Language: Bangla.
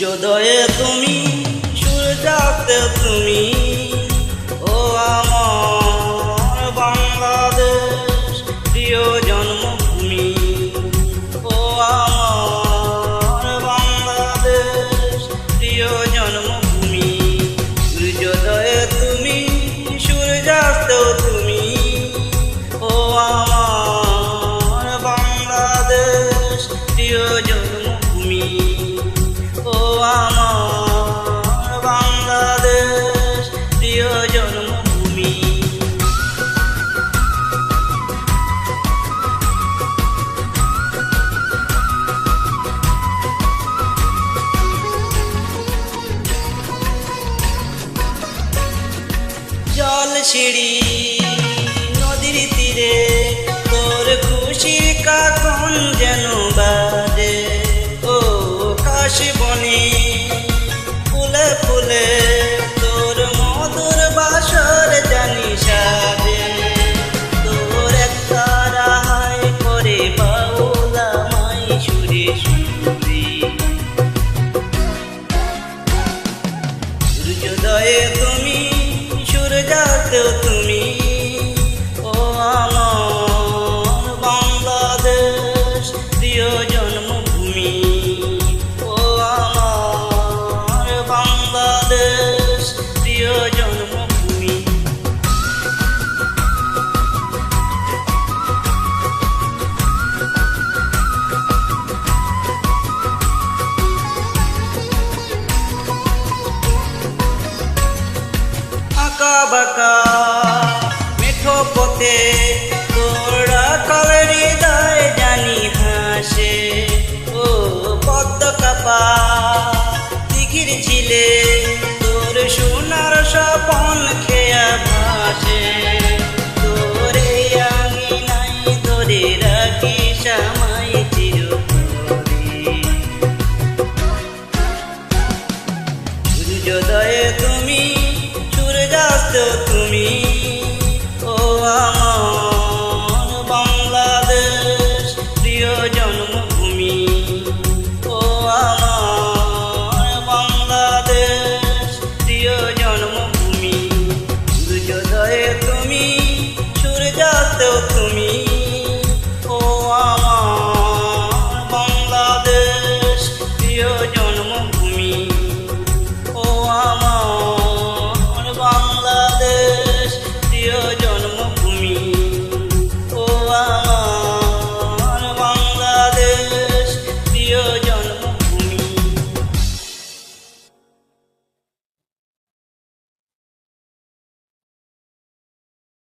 সূর্যোদয়ে তুমি সূর্যাস্তে তুমি। সিঁড়ি নদীর তীরে তোর খুশি কাকন যেন বাজে। ও কাশ বনে ফুলে ফুলে বাঁকা। মেঠো পথে তোরা কালের হৃদয় জানি হাসে। ও পদ্ম কাপা দিঘির ঝিলে তোর সোনার স্বপন খেয়া ভাসে। তুমি সূর্যাস্ত তুমি